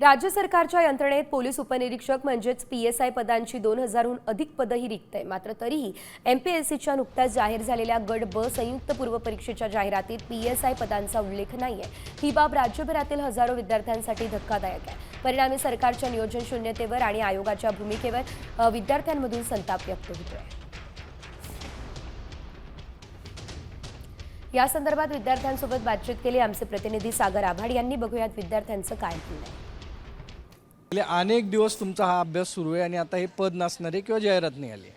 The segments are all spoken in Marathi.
राज्य सरकारच्या यंत्रणेत पोलीस उपनिरीक्षक म्हणजेच पी एस आय पदांची दोन हजारहून अधिक पदंही रिक्त आहे मात्र तरीही एम पी एस सीच्या नुकत्याच जाहीर झालेल्या गट ब संयुक्त पूर्व परीक्षेच्या जाहिरातीत पी एस आय पदांचा उल्लेख नाही आहे ही बाब राज्यभरातील हजारो विद्यार्थ्यांसाठी धक्कादायक आहे. परिणामी सरकारच्या नियोजन शून्यतेवर आणि आयोगाच्या भूमिकेवर विद्यार्थ्यांमधून संताप व्यक्त होतोय. या संदर्भात विद्यार्थ्यांसोबत बातचीत केली आमचे प्रतिनिधी सागर आभाड यांनी बघूयात विद्यार्थ्यांचं काय म्हणणं आहे. गेले अनेक दिवस तुमचा हा अभ्यास सुरू आहे आणि आता हे पद नसणार आहे किंवा जाहिरात नाही आली.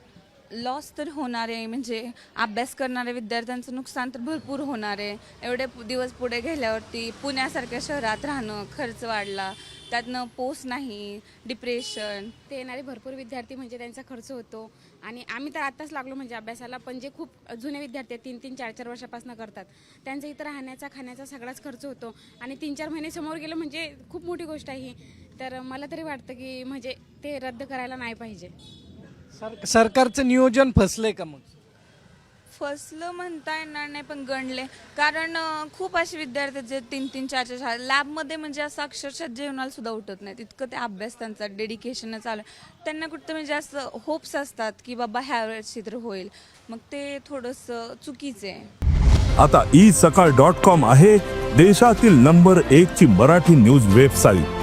लॉस तर होणार आहे म्हणजे अभ्यास करणाऱ्या विद्यार्थ्यांचं नुकसान तर भरपूर होणार आहे. एवढे दिवस पुढे गेल्यावरती पुण्यासारख्या शहरात राहणं खर्च वाढला त्यातनं पोस्ट नाही डिप्रेशन ते येणारे भरपूर विद्यार्थी म्हणजे त्यांचा खर्च होतो. आणि आम्ही तर आत्ताच लागलो म्हणजे अभ्यासाला पण जे खूप जुने विद्यार्थी आहेत तीन तीन चार चार वर्षापासून करतात त्यांचा इथं राहण्याचा खाण्याचा सगळाच खर्च होतो. आणि तीन चार महिने समोर गेलं म्हणजे खूप मोठी गोष्ट आहे ही. तर मला तरी वाटतं की म्हणजे ते रद्द करायला नाही पाहिजे. सर सरकारचं नियोजन फसलंय का मग? फसलं म्हणता येणार नाही पण गणले. कारण अं, खूप असे विद्यार्थी आहेत जे तीन तीन चार चार शाळा लॅबमध्ये म्हणजे असं अक्षरशः जेवणाला सुद्धा उठत नाही तितकं ते अभ्यास त्यांचा डेडिकेशन चालू आहे. त्यांना कुठं म्हणजे असं होप्स असतात की बाबा ह्या वेळेस चित्र होईल. मग ते थोडंसं चुकीचं आहे. आता ई सकाळ डॉट कॉम आहे देशातील नंबर एक ची मराठी न्यूज वेबसाईट.